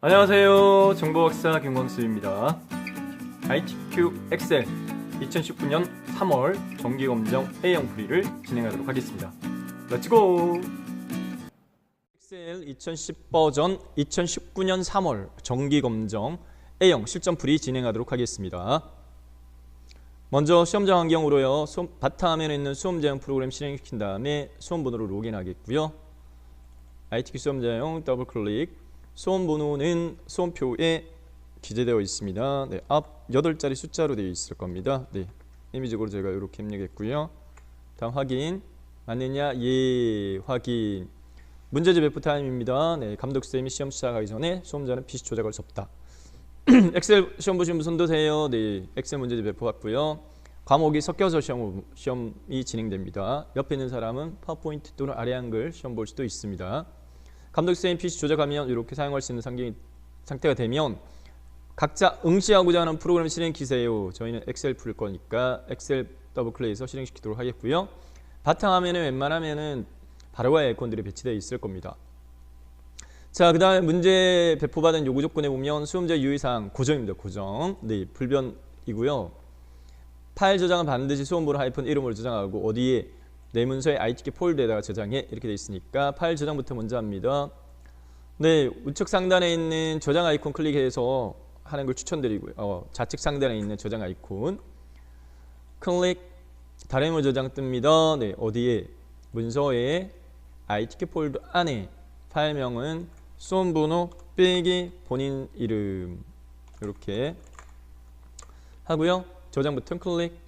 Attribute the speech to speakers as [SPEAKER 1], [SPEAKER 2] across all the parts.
[SPEAKER 1] 안녕하세요. 정보박사 김광수입니다. ITQ 엑셀 2019년 3월 정기검정 A형 풀이를 진행하도록 하겠습니다. 렛츠고! 엑셀 2010 버전 2019년 3월 정기검정 A형 실전 풀이 진행하도록 하겠습니다. 먼저 시험장 환경으로요. 바탕화면에 있는 수험 제형 프로그램 실행시킨 다음에 수험 번호로 로그인하겠고요. ITQ 수험 제형 더블 클릭 수험 번호는 수험표에 기재되어 있습니다. 네, 앞 8자리 숫자로 되어 있을 겁니다. 네, 이미지적으로 제가 이렇게 입력했고요. 다음 확인 맞느냐? 예, 확인. 문제집 배포 타임입니다. 네, 감독쌤이 시험 시작하기 전에 수험자는 PC 조작할 수 없다. 엑셀 시험 보신 분 손드세요. 네, 엑셀 문제집 배포 왔고요. 과목이 섞여서 시험, 시험이 진행됩니다. 옆에 있는 사람은 파워포인트 또는 아래 한글 시험 볼 수도 있습니다. 감독쌤 PC 조작하면 이렇게 사용할 수 있는 상경이, 상태가 되면 각자 응시하고자 하는 프로그램 실행 키세요. 저희는 엑셀 풀 거니까 엑셀 더블 클릭해서 실행시키도록 하겠고요. 바탕화면에 웬만하면은 바로와 아이콘들이 배치되어 있을 겁니다. 자, 그 다음에 문제 배포받은 요구 조건에 보면 수험자 유의사항 고정입니다. 고정. 네, 불변이고요. 파일 저장은 반드시 수험번호 하이픈 이름으로 저장하고 어디에 내 문서의 ITK 폴더에다가 저장해 이렇게 돼 있으니까 파일 저장부터 먼저 합니다. 네, 우측 상단에 있는 저장 아이콘 클릭해서 하는 걸 추천드리고요. 어, 좌측 상단에 있는 저장 아이콘 클릭 다래물 저장 뜹니다. 네, 어디에 문서의 ITK 폴더 안에 파일명은 수험번호 빼기 본인 이름 이렇게 하고요. 저장 버튼 클릭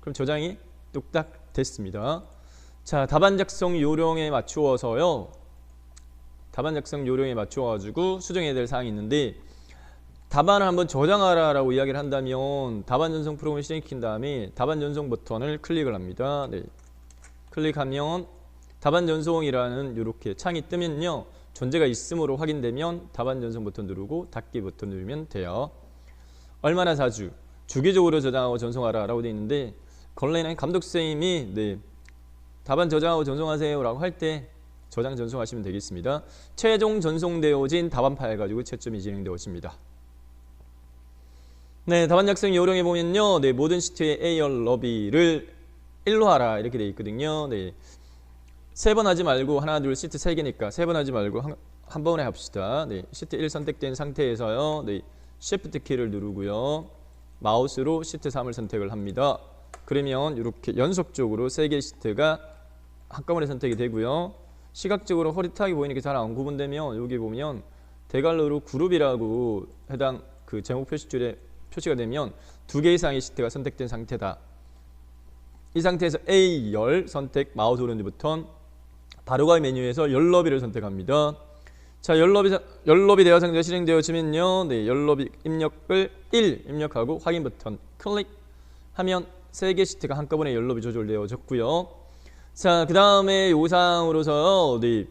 [SPEAKER 1] 그럼 저장이 뚝딱 됐습니다. 자, 답안 작성 요령에 맞추어서요. 답안 작성 요령에 맞추어 가지고 수정해야 될 사항이 있는데 답안을 한번 저장하라라고 이야기를 한다면 답안 전송 프로그램을 실행시킨 다음에 답안 전송 버튼을 클릭을 합니다. 네. 클릭하면 답안 전송이라는 이렇게 창이 뜨면요. 존재가 있음으로 확인되면 답안 전송 버튼 누르고 닫기 버튼 누르면 돼요. 얼마나 자주 주기적으로 저장하고 전송하라라고 되어 있는데 걸레는 감독 선생님이 네, 답안 저장하고 전송하세요 라고 할 때 저장 전송하시면 되겠습니다. 최종 전송되어진 답안 파일 가지고 채점이 진행되어집니다. 네, 답안 작성 요령에 보면요. 네, 모든 시트의 A열 너비를 1로 하라 이렇게 돼 있거든요. 네. 세 번 하지 말고 하나 둘 시트 세 개니까 세 번 하지 말고 한, 한 번에 합시다. 네, 시트 1 선택된 상태에서요. 네, Shift 키를 누르고요. 마우스로 시트 3을 선택을 합니다. 그러면 이렇게 연속적으로 세 개의 시트가 한꺼번에 선택이 되고요. 시각적으로 허릿하게 보이는 게 잘 안 구분되면 여기 보면 대괄호로 그룹이라고 해당 그 제목 표시줄에 표시가 되면 두 개 이상의 시트가 선택된 상태다. 이 상태에서 A 열 선택 마우스 오른쪽 버튼 바로가기 메뉴에서 열 너비를 선택합니다. 자, 열 너비 열 너비 대화 상자 실행되어지면요. 네, 열 너비 입력을 1 입력하고 확인 버튼 클릭하면 세 개 시트가 한꺼번에 열 너비 조절되어졌고요. 자, 그 다음에 요상으로서 네,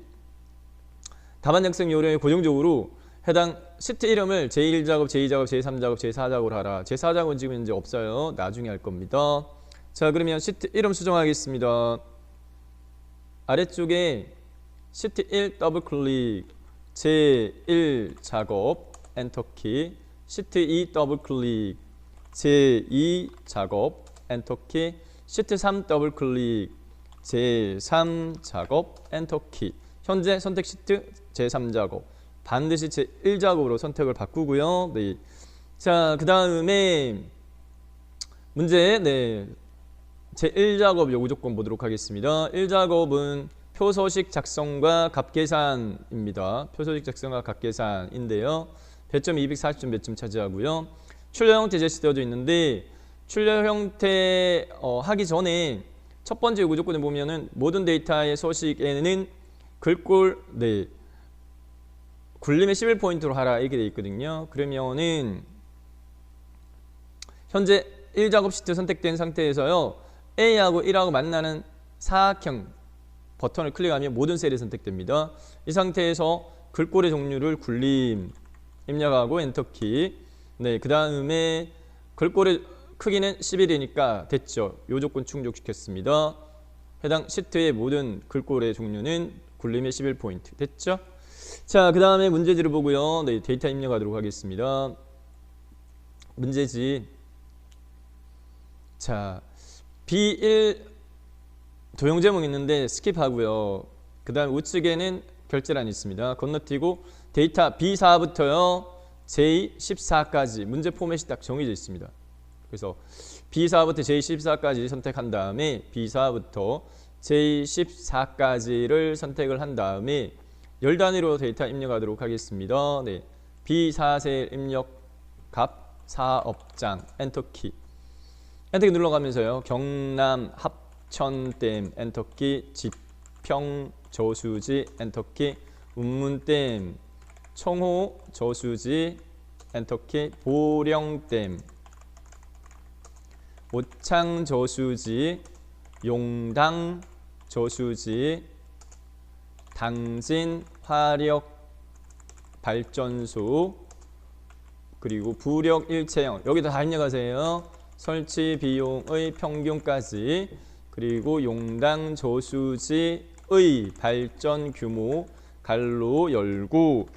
[SPEAKER 1] 답안 작성 요령에 고정적으로 해당 시트 이름을 제1작업, 제2작업, 제3작업, 제4작업으로 하라. 제4작업은 지금 현재 없어요. 나중에 할 겁니다. 자, 그러면 시트 이름 수정하겠습니다. 아래쪽에 시트 1 더블 클릭, 제1 작업, 엔터키, 시트 2 더블 클릭, 제2 작업, 엔터키, 시트 3 더블 클릭, 제3 작업, 엔터키. 현재 선택 시트 제3 작업. 반드시 제1 작업으로 선택을 바꾸고요. 네. 자, 그 다음에 문제 네. 제1 작업 요구 조건 보도록 하겠습니다. 1 작업은 표서식 작성과 값계산입니다. 표서식 작성과 값계산인데요. 배점 240점 몇점 차지하고요. 출력 형태 제시되어져 있는데 출력 형태 어, 하기 전에 첫 번째 요구 조건을 보면은 모든 데이터의 서식에는 글꼴 네 굴림의 11포인트로 하라 이렇게 돼 있거든요. 그러면은 현재 1작업 시트 선택된 상태에서요. A하고 1하고 만나는 사각형 버튼을 클릭하면 모든 셀이 선택됩니다. 이 상태에서 글꼴의 종류를 굴림 입력하고 엔터키 네, 그 다음에 글꼴의 크기는 11이니까 됐죠. 요 조건 충족시켰습니다. 해당 시트의 모든 글꼴의 종류는 굴림의 11포인트 됐죠? 자, 그 다음에 문제지를 보고요. 네, 데이터 입력하도록 하겠습니다. 문제지. 자, B1 도형 제목 있는데 스킵하고요. 그 다음 우측에는 결제란이 있습니다. 건너뛰고 데이터 B4부터요. J14까지 문제 포맷이 딱 정해져 있습니다. 그래서 B4부터 J14까지 선택한 다음에 B4부터 J14까지를 선택을 한 다음에 열 단위로 데이터 입력하도록 하겠습니다. 네. B4셀 입력 값 사업장 엔터키 엔터키 눌러가면서요. 경남 합천댐 엔터키 지평 저수지 엔터키 운문댐 청호 저수지 엔터키 보령댐 오창 저수지 용당 저수지 당진 화력 발전소 그리고 부력 일체형 여기다 다 입력하세요. 설치 비용의 평균까지 그리고 용당 저수지의 발전 규모 갈로 열고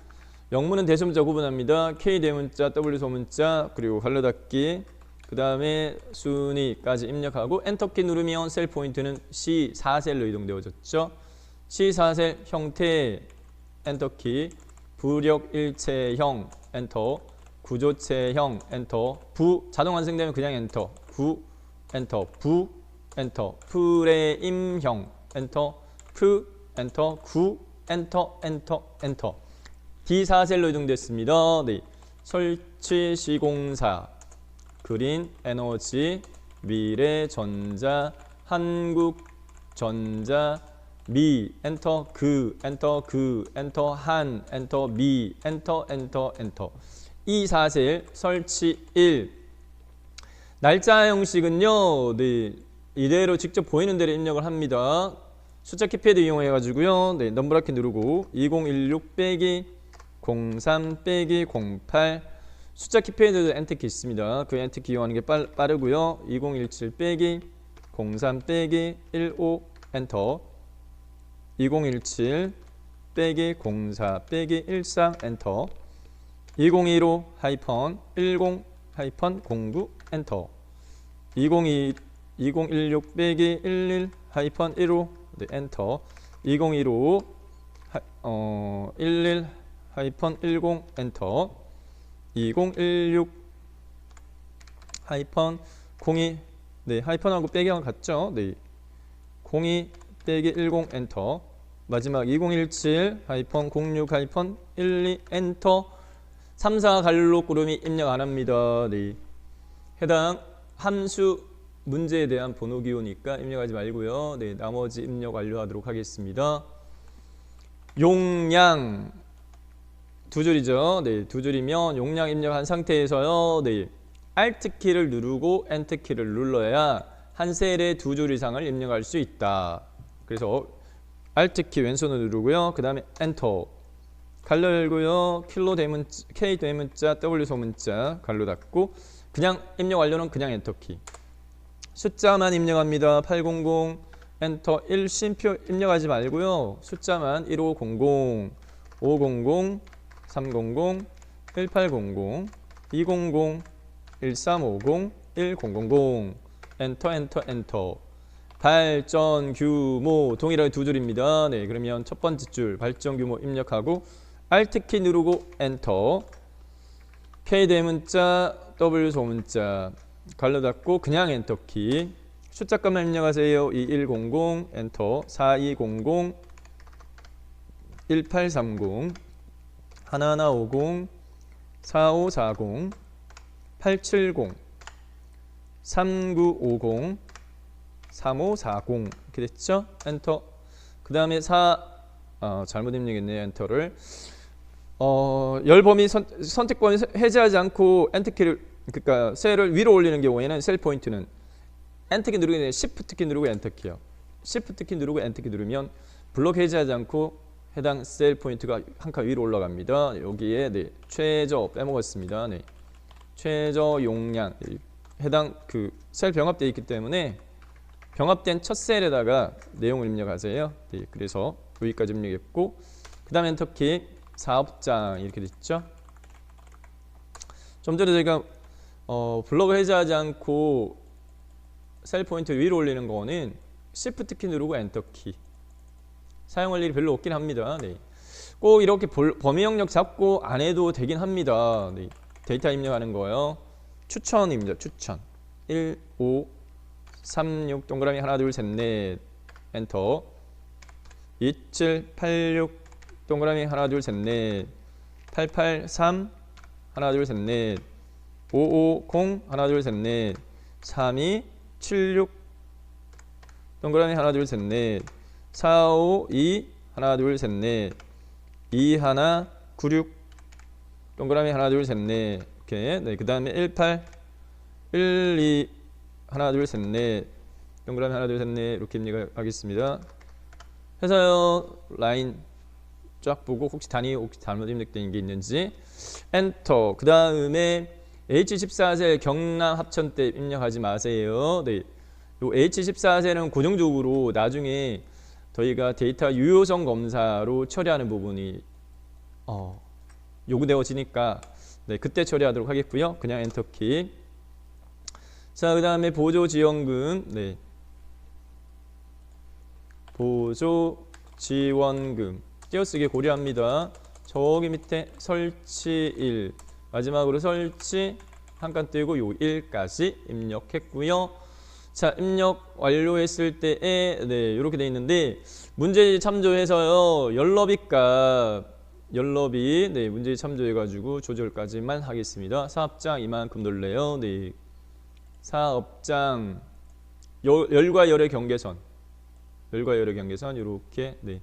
[SPEAKER 1] 영문은 대소문자 구분합니다. K 대문자, W 소문자 그리고 갈로 닫기 그 다음에 순위까지 입력하고 엔터키 누르면 셀 포인트는 C4셀로 이동되어졌죠. C4셀 형태 엔터키 부력 일체형 엔터 구조체형 엔터 부 자동 완성되면 그냥 엔터 구 엔터 부 엔터 프레임형 엔터 프 엔터 구 엔터 엔터 엔터 D4셀로 이동됐습니다. 네. 설치 시공사 그린 에너지 미래전자 한국전자 미 엔터 그 엔터 그 엔터 한 엔터 미 엔터 엔터 엔터. 이 사실 설치 1 날짜 형식은요 네 이대로 직접 보이는 대로 입력을 합니다. 숫자 키패드 이용해 가지고요. 네 넘버라키 누르고 2016 빼기 03 빼기 08 숫자 키패드도 엔트키 있습니다. 그 엔트키 이용하는 게 빠, 빠르고요. 2017 빼기 03 빼기 15 엔터. 2017 빼기 04 빼기 13 엔터. 2015 하이펀 10 하이펀 09 엔터. 2022 2016 빼기 11 하이펀 15 네, 엔터. 2015 하, 어, 11 하이펀 10 엔터 2016 하이펀 02 네, 하이펀하고 빼기가 같죠? 네. 02 빼기 10 엔터 마지막 2017 하이펀 06 하이펀 12 엔터 3, 4 갈로 꾸름이 입력 안 합니다. 네. 해당 함수 문제에 대한 번호 기호니까 입력하지 말고요. 네, 나머지 입력 완료하도록 하겠습니다. 용량 두 줄이죠. 네, 두 줄이면 용량 입력한 상태에서요. 네. Alt 키를 누르고 Enter 키를 눌러야 한 셀에 두 줄 이상을 입력할 수 있다. 그래서 Alt 키 왼손을 누르고요. 그 다음에 Enter 갈로 열고요. 킬로 대문자, K 대문자, W 소문자 갈로 닫고 그냥 입력 완료는 그냥 엔터 키. 숫자만 입력합니다. 800 엔터 1 쉼표 입력하지 말고요. 숫자만 1500, 500, 300, 1800, 200, 1350, 1000 엔터 엔터 엔터. 발전 규모 동일하게 두 줄입니다. 네, 그러면 첫 번째 줄 발전 규모 입력하고 Alt 키 누르고 엔터. K 대문자 W 소문자. 갈로 닫고 그냥 엔터 키. 숫자값만 입력하세요. 2100 엔터. 4200 1830 1150 4540 870 3950 3540 이렇게 됐죠? 엔터. 그 다음에 4 어, 잘못 입력했네요 엔터를. 어, 열 범위 선, 선택권을 해제하지 않고 엔터키를 그러니까 셀을 위로 올리는 경우에는 셀 포인트는 엔터키 누르기 전에 Shift 키 누르고 엔터키요. Shift 키 누르고 엔터키 누르면 블록 해제하지 않고 해당 셀 포인트가 한 칸 위로 올라갑니다 여기에 네, 최저 빼먹었습니다 네. 최저 용량 네, 해당 그 셀 병합되어 있기 때문에 병합된 첫 셀에다가 내용을 입력하세요. 네, 그래서 여기까지 입력했고 그 다음 엔터키 사업장 이렇게 됐죠. 좀 전에 저희가 어, 블럭을 해제하지 않고 셀 포인트 위로 올리는 거는 Shift 키 누르고 엔터 키. 사용할 일이 별로 없긴 합니다. 네. 꼭 이렇게 볼- 범위 영역 잡고 안 해도 되긴 합니다. 네. 데이터 입력하는 거요. 추천입니다. 추천. 1, 5, 3, 6 동그라미 하나 둘 셋 넷 엔터 2, 7, 8, 6 동그라미 하나 둘 셋 넷 8, 8, 3 하나 둘 셋 넷 5, 5, 0 하나 둘 셋 넷 3, 2, 7, 6 동그라미 하나 둘 셋 넷 4, 5, 2 하나 둘 셋 넷. 2 하나 9, 6 동그라미 하나 둘 셋 넷. 이렇게 네, 그 다음에 1, 8 1, 2 하나 둘 셋 넷. 동그라미 하나 둘 셋 넷. 이렇게 입력하겠습니다. 해서요. 라인 쫙 보고 혹시 단위 혹시 잘못 입력된 게 있는지. 엔터. 그 다음에 H14셀 경남 합천 때 입력하지 마세요. 네. 요 H14셀은 고정적으로 나중에 저희가 데이터 유효성 검사로 처리하는 부분이 어, 요구되어지니까 네, 그때 처리하도록 하겠고요. 그냥 엔터키. 자, 그 다음에 보조 지원금. 네. 보조 지원금. 띄어쓰기 고려합니다. 저기 밑에 설치 1. 마지막으로 설치 한 칸 띄고 요 1까지 입력했고요. 자, 입력 완료했을 때에 네, 이렇게 돼 있는데 문제 참조해서요. 연럽이 값 연럽이 네, 문제에 참조해 가지고 조절까지만 하겠습니다. 사업장 이만큼 놀래요. 네, 사업장 열, 열과 열의 경계선, 열과 열의 경계선 이렇게 네,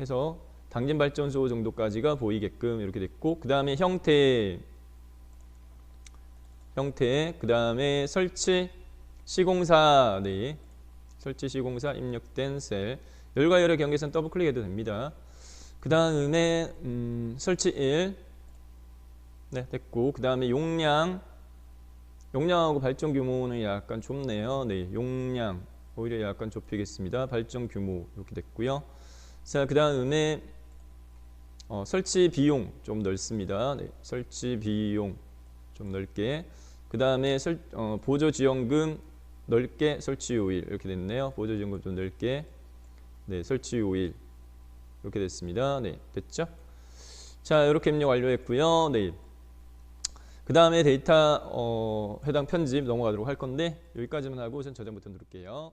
[SPEAKER 1] 해서 당진 발전소 정도까지가 보이게끔 이렇게 됐고 그 다음에 형태, 형태, 그 다음에 설치 시공사, 네, 설치 시공사 입력된 셀. 열과 열의 경계선 더블 클릭해도 됩니다. 그 다음에 음, 설치 1 네, 됐고 그 다음에 용량. 용량하고 발전 규모는 약간 좁네요. 네, 용량. 오히려 약간 좁히겠습니다. 발전 규모. 이렇게 됐고요. 자 그 다음에 어, 설치 비용 좀 넓습니다. 네, 설치 비용 좀 넓게. 그 다음에 설, 어, 보조 지원금 넓게 설치 요일 이렇게 됐네요 보조 지원금 좀 넓게 네, 설치 요일 이렇게 됐습니다. 네, 됐죠? 자, 이렇게 입력 완료했고요. 네. 그 다음에 데이터 어, 해당 편집 넘어가도록 할 건데 여기까지만 하고 우선 저장 버튼 누를게요.